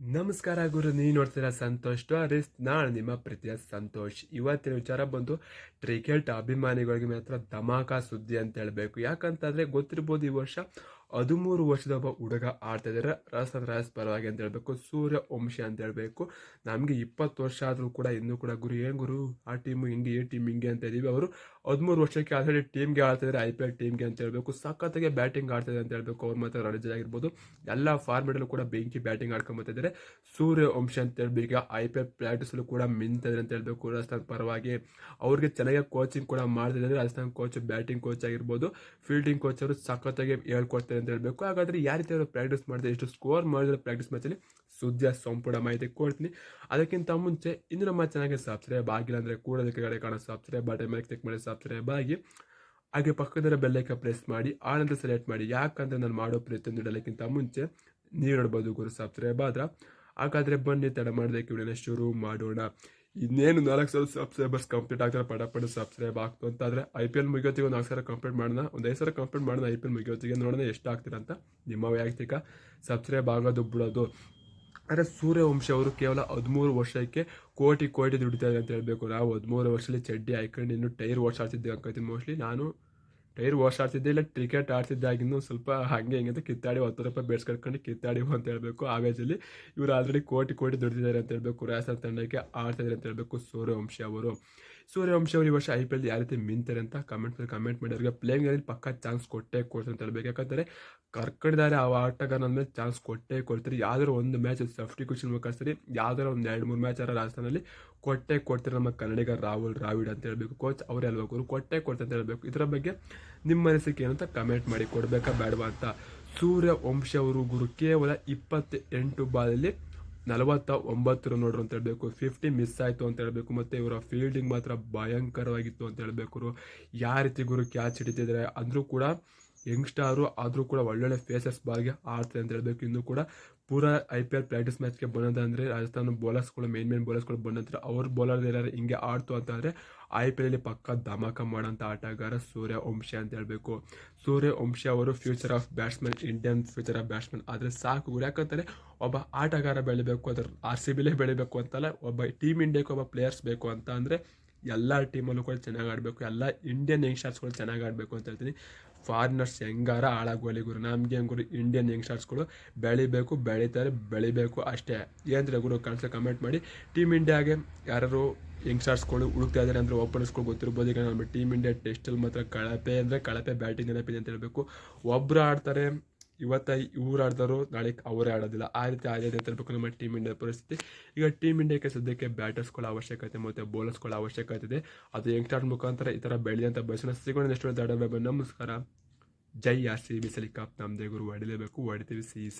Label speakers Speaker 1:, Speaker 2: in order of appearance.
Speaker 1: ನಮಸ್ಕಾರ ಗುರು, ನೀವು ನೋಡ್ತೀರಾ ಸಂತೋಷ್ ಟೋರಿಸ್ಟ್ ನಾನು ನಿಮ್ಮ ಪ್ರೀತಿಯ ಸಂತೋಷ್. ಇವತ್ತಿನ ವಿಚಾರ ಬಂದು ಕ್ರಿಕೆಟ್ ಅಭಿಮಾನಿಗಳಿಗೆ ಮಾತ್ರ ಧಮಾಕಾ ಸುದ್ದಿ ಅಂತ ಹೇಳಬೇಕು. ಯಾಕಂತಂದರೆ ಗೊತ್ತಿರ್ಬೋದು ಈ ವರ್ಷ ಹದಿಮೂರು ವರ್ಷದ ಒಬ್ಬ ಹುಡುಗ ಆಡ್ತಾ ಇದ್ದಾರೆ. ರಾಜಸ್ಥಾನ್ ರಾಯಲ್ಸ್ ಪರವಾಗಿ ಅಂತ ಹೇಳಬೇಕು. ಸೂರ್ಯ ವಂಶಿ ಅಂತ ಹೇಳಬೇಕು. ನಮಗೆ ಇಪ್ಪತ್ತು ವರ್ಷ ಆದರೂ ಕೂಡ ಇನ್ನೂ ಕೂಡ ಗುರು, ಏನು ಗುರು? ಆ ಟೀಮು ಹಿಂಗೆ ಏ ಟೀಮ್ ಹಿಂಗೆ ಅಂತ ಇದ್ದೀವಿ ಅವರು ಹದಿಮೂರು ವರ್ಷಕ್ಕೆ ಆಲ್ರೆಡಿ ಟೀಮ್ಗೆ ಆಡ್ತಿದ್ದಾರೆ ಐ ಪಿ ಎಲ್ ಟೀಮ್ಗೆ ಅಂತ ಹೇಳಬೇಕು. ಸಖತ್ತಾಗಿ ಬ್ಯಾಟಿಂಗ್ ಆಡ್ತಿದೆ ಅಂತ ಹೇಳಬೇಕು. ಅವ್ರ ಮಾತ್ರ ರಣಜಿ ಆಗಿರ್ಬೋದು. ಎಲ್ಲ ಫಾರ್ಮೇಟಲ್ಲೂ ಕೂಡ ಬೆಂಕಿ ಬ್ಯಾಟಿಂಗ್ ಆಡ್ಕೊಂಬತ್ತಿದ್ದಾರೆ ಸೂರ್ಯ ವಂಶಿ ಅಂತ ಹೇಳ್ಬೇಕು. ಈಗ ಐ ಪಿ ಎಲ್ ಪ್ರಾಕ್ಟೀಸಲ್ಲೂ ಕೂಡ ಮಿಂತಿದ್ದಾರೆ ಅಂತ ಹೇಳಬೇಕು. ರಾಜಸ್ಥಾನ್ ಪರವಾಗಿ ಅವ್ರಿಗೆ ಚೆನ್ನಾಗಿ ಕೋಚಿಂಗ್ ಕೂಡ ಮಾಡ್ತಿದ್ದಾರೆ ರಾಜಸ್ಥಾನ್ ಕೋಚ್ ಬ್ಯಾಟಿಂಗ್ ಕೋಚ್ ಆಗಿರ್ಬೋದು. ಫೀಲ್ಡಿಂಗ್ ಕೋಚ್ ಅವರು ಸಖತ್ತಾಗಿ ಹೇಳ್ಕೊಡ್ತಾರೆ ಅಂತ ಹೇಳಬೇಕು. ಹಾಗಾದರೆ ಯಾವ ರೀತಿ ಅವರು ಪ್ರಾಕ್ಟೀಸ್ ಮಾಡ್ತಾರೆ, ಎಷ್ಟು ಸ್ಕೋರ್ ಮಾಡಿದ್ರೆ ಪ್ರಾಕ್ಟೀಸ್ ಮ್ಯಾಚಲ್ಲಿ ಸುದ್ದಿಯ ಸಂಪೂರ್ಣ ಮಾಹಿತಿ ಕೊಡ್ತೀನಿ. ಅದಕ್ಕಿಂತ ಮುಂಚೆ ಇನ್ನು ನಮ್ಮ ಚಾನಲ್ಗೆ ಸಬ್ಸ್ಕ್ರೈಬ್ ಆಗಿಲ್ಲ ಅಂದರೆ ಕೂಡ ಕಡೆ ಕಾಣೋ ಸಬ್ಸ್ಕ್ರೈಬ್ ಬಟನ್ ಮೇಲೆ ಕ್ಲಿಕ್ ಮಾಡಿ ಸಬ್ಸ್ಕ್ರೈಬ್ ಆಗಿ. ಹಾಗೆ ಪಕ್ಕದರ ಬೆಲ್ಲೈಕ ಪ್ರೆಸ್ ಮಾಡಿ ಆನಂತರ ಸೆಲೆಕ್ಟ್ ಮಾಡಿ. ಯಾಕಂದರೆ ನಾನು ಮಾಡೋ ಪ್ರತಿಯೊಂದು ಇಡಲಿಕ್ಕಿಂತ ಮುಂಚೆ ನೀವು ನೋಡ್ಬೋದು ಗುರು ಸಬ್ಸ್ಕ್ರೈಬ್ ಆದ್ರೆ. ಹಾಗಾದರೆ ಬನ್ನಿ, ತಡ ಮಾಡೋದಕ್ಕೆ ವಿಡಿಯೋನ ಶುರು ಮಾಡೋಣ. ಇನ್ನೇನು ನಾಲ್ಕು ಸಾವಿರ ಸಬ್ಸ್ಕ್ರೈಬರ್ಸ್ ಕಂಪ್ಲೀಟ್ ಆಗ್ತಾರೆ, ಪಡ ಪಡ ಸಬ್ಸ್ಕ್ರೈಬ್ ಆಗ್ತು ಅಂತ ಆದರೆ ಐ ಪಿ ಎಲ್ ಮುಗಿಯೋತಿಗೆ ಒಂದು ನಾಲ್ಕು ಸಾವಿರ ಕಂಪ್ಲೀಟ್ ಮಾಡೋಣ. ಒಂದು ಐದು ಸಾವಿರ ಕಂಪ್ಲೀಟ್ ಮಾಡೋಣ ಐ ಪಿ ಎಲ್ ಮುಗಿಯೋತಿಗೆ ನೋಡೋಣ ಎಷ್ಟು ಆಗ್ತೀರಾ ಅಂತ ನಿಮ್ಮ ವೈಯಕ್ತಿಕ ಸಬ್ಸ್ಕ್ರೈಬ್ ಆಗೋದು ಬಿಡೋದು. ಆದರೆ ಸೂರ್ಯವಂಶ ಅವರು ಕೇವಲ ಹದಿಮೂರು ವರ್ಷಕ್ಕೆ ಕೋಟಿ ಕೋಟಿ ದುಡಿತಾರೆ ಅಂತ ಹೇಳಬೇಕು. ನಾವು ಹದಿಮೂರು ವರ್ಷದಲ್ಲಿ ಚಡ್ಡಿ ಹಾಕೊಂಡು ಇನ್ನು ಟೈರ್ ಓಡಿಸಾಡ್ತಿದ್ದೆ ಅನ್ಕೋತೀನಿ ಮೋಸ್ಟ್ಲಿ ನಾನು ಟೈರ್ ವಾಶ್ ಆಡ್ತಿದ್ದೆ, ಇಲ್ಲ ಕ್ರಿಕೆಟ್ ಆಡ್ತಿದ್ದಾಗಿಂದು ಸ್ವಲ್ಪ ಹಾಗೆ ಹಿಂಗೆ ಅಂತ ಕಿತ್ತಾಡಿ ಹತ್ತು ರೂಪಾಯಿ ಬೇಡ್ಸ್ ಕಟ್ಕೊಂಡು ಕಿತ್ತಾಡಿ ಅಂತ ಹೇಳಬೇಕು. ಆ ವೇಜಲ್ಲಿ ಇವರು ಆಲ್ರೆಡಿ ಕೋಟಿ ಕೋಟಿ ದುಡ್ದಿದ್ದಾರೆ ಅಂತ ಹೇಳಬೇಕು. ರಾಜಸ್ಥಾನ ತಂಡಕ್ಕೆ ಆಡ್ತಿದ್ದಾರೆ ಅಂತ ಹೇಳಬೇಕು ಸೂರ್ಯವಂಶಿ ಅವರು. ಸೂರ್ಯವಂಶಿ ಅವರು ಈ ವರ್ಷ ಐ ಪಿ ಎಲ್ ಯಾವ ರೀತಿ ಮಿಂತಾರೆ ಅಂತ ಕಮೆಂಟ್ ಕಮೆಂಟ್ ಮಾಡಿ. ಅವ್ರಿಗೆ ಪ್ಲೇಯಿಂಗ್ ಪಕ್ಕ ಚಾನ್ಸ್ ಕೊಟ್ಟೆ ಕೊಡ್ತಾರೆ ಅಂತ ಹೇಳ್ಬೇಕು. ಯಾಕಂದರೆ ಕರ್ಕೊಂಡಿದ್ದಾರೆ ಆ ಆಟಗಾರನ ಮೇಲೆ ಚಾನ್ಸ್ ಕೊಟ್ಟೇ ಕೊಡ್ತಾರೆ. ಯಾವ್ದಾರು ಒಂದು ಮ್ಯಾಚ್ ಸಫ್ಟಿ ಕ್ವಶನ್ ಮುಖಾಂತರ ಯಾವ್ದಾರು ಒಂದು ಎರಡು ಮೂರು ಮ್ಯಾಚ್ ಆರ ರಾಜಸ್ಥಾನಲ್ಲಿ ಕೊಟ್ಟೆ ಕೊಡ್ತಾರೆ ನಮ್ಮ ಕನ್ನಡಿಗ ರಾಹುಲ್ ದ್ರಾವಿಡ್ ಅಂತ ಹೇಳ್ಬೇಕು. ಕೋಚ್ ಅವ್ರು ಹೇಳ್ಬೇಕು ಕೊಟ್ಟೆ ಕೊಡ್ತಾರೆ ಅಂತ ಹೇಳ್ಬೇಕು. ಇದರ ಬಗ್ಗೆ ನಿಮ್ಮ ಮನಸ್ಸಿಗೆ ಏನಂತ ಕಮೆಂಟ್ ಮಾಡಿ. ಕೊಡಬೇಕಾ ಬೇಡವಾ ಅಂತ. ಸೂರ್ಯ ವಂಶ ಅವರು ಗುರು ಕೇವಲ ಇಪ್ಪತ್ತ ಎಂಟು ಬಾಲಲ್ಲಿ ನಲವತ್ತ ಒಂಬತ್ತು ರನ್ ನೋಡ್ರು ಅಂತ ಹೇಳಬೇಕು ಫಿಫ್ಟಿ ಮಿಸ್ ಆಯಿತು ಅಂತ ಹೇಳಬೇಕು, ಮತ್ತು ಇವರ ಫೀಲ್ಡಿಂಗ್ ಮಾತ್ರ ಭಯಂಕರವಾಗಿತ್ತು ಅಂತ ಹೇಳಬೇಕು ಯಾವ ರೀತಿ ಗುರು ಕ್ಯಾಚ್ ಹಿಡಿತಿದ್ದಾರೆ ಅಂದರೂ ಕೂಡ ಯಂಗ್ಸ್ಟಾರು ಆದರೂ ಕೂಡ ಒಳ್ಳೊಳ್ಳೆ ಫೇಸಸ್ ಬಾಲ್ಗೆ ಆಡ್ತಾರೆ ಅಂತ ಹೇಳಬೇಕು. ಇನ್ನೂ ಕೂಡ ಪೂರ ಐ ಪಿ ಎಲ್ ಪ್ರಾಕ್ಟೀಸ್ ಮ್ಯಾಚ್ಗೆ ಬಂದಂದರೆ ರಾಜಸ್ಥಾನ ಬೌಲರ್ಸ್ಗಳು ಮೇನ್ ಮೇನ್ ಬೌಲರ್ಸ್ಗಳು ಬಂದಂತಾರೆ ಅವ್ರ ಬೌಲರ್ ಏನಾದ್ರು ಹಿಂಗೆ ಆಡ್ತು ಅಂತ ಅಂದರೆ ಐ ಪಿ ಎಲ್ಲಿ ಪಕ್ಕ ಧಮಾಕ ಮಾಡೋಂಥ ಆಟಗಾರ ಸೂರ್ಯ ವಂಶಿ ಅಂತ ಹೇಳಬೇಕು. ಸೂರ್ಯ ವಂಶಿ ಅವರು future of batsman Indian future of batsman ಆದರೆ ಸಾಕು ಯಾಕಂತಾರೆ ಒಬ್ಬ ಆಟಗಾರ ಬೆಳಿಬೇಕು, ಅದರ ಆರ್ ಸಿ ಬಿಲೇ ಬೆಳಿಬೇಕು ಅಂತಲ್ಲ, ಒಬ್ಬ ಟೀಮ್ ಇಂಡಿಯಾಕ್ಕೆ ಒಬ್ಬ ಪ್ಲೇಯರ್ಸ್ ಬೇಕು ಅಂತ ಅಂದರೆ ಎಲ್ಲ ಟೀಮಲ್ಲೂ ಕೂಡ ಚೆನ್ನಾಗಿ ಆಡಬೇಕು, ಎಲ್ಲ ಇಂಡಿಯನ್ ಯಂಗ್ಸ್ಟರ್ಸ್ಗಳು ಚೆನ್ನಾಗಿ ಆಡಬೇಕು ಅಂತ ಹೇಳ್ತೀನಿ. ಫಾರಿನರ್ಸ್ ಹೆಂಗಾರ ಹಾಳಾಗೋಲಿ ಗುರು, ನಮಗೆ ಗುರು ಇಂಡಿಯನ್ ಯಂಗ್ಸ್ಟರ್ಸ್ಗಳು ಬೆಳಿಬೇಕು, ಬೆಳೀತಾರೆ, ಬೆಳಿಬೇಕು ಅಷ್ಟೇ. ಏನಂದರೆ ಗುರು, ಕಳಿಸ ಕಮೆಂಟ್ ಮಾಡಿ. ಟೀಮ್ ಇಂಡಿಯಾಗೆ ಯಾರು ಯಂಗ್ಸ್ಟರ್ಸ್ಗಳು ಹುಡುಕ್ತಾ ಇದ್ದಾರೆ ಅಂದರೆ ಓಪನರ್ಸ್ಗಳು ಗೊತ್ತಿರ್ಬೋದು. ಈಗ ನಮ್ಮ ಟೀಮ್ ಇಂಡಿಯಾ ಟೆಸ್ಟಲ್ಲಿ ಮಾತ್ರ ಕಳಪೆ ಅಂದರೆ ಕಳಪೆ ಬ್ಯಾಟಿಂಗ್ ನೆನಪಿದೆ ಅಂತ ಹೇಳಬೇಕು. ಒಬ್ಬರು ಆಡ್ತಾರೆ ಇವತ್ತ ಇವ್ರು ಆಡಿದವರು ನಾಳೆ ಅವರೇ ಆಡೋದಿಲ್ಲ. ಆ ರೀತಿ ಆಗಿದೆ ರೀತಿ ಹೇಳ್ಬೇಕು ನಮ್ಮ ಟೀಮ್ ಇಂಡಿಯಾ ಪರಿಸ್ಥಿತಿ. ಈಗ ಟೀಮ್ ಇಂಡಿಯಾಕ್ಕೆ ಸದ್ಯಕ್ಕೆ ಬ್ಯಾಟರ್ಸ್ಗಳ ಅವಶ್ಯಕತೆ ಮತ್ತು ಬೌಲರ್ಸ್ಗಳ ಅವಶ್ಯಕತೆ ಇದೆ. ಅದು ಸ್ಟಾರ್ಟ್ ಮುಖಾಂತರ ಈ ಥರ ಬೆಳೆದಂಥ ಬಯಸೋಣ. ಸಿಗೋಣ ನೆಕ್ಸ್ಟ್ ನಮಸ್ಕಾರ. ಜೈ ಆರ್ ಸಿ ಬಿ ಸಲಿ ಕಪ್. ನಮ್ಮದೇ ಗುರು ಹೊಡಿಲೇಬೇಕು ಹೊಡಿತೀವಿ ಸಿ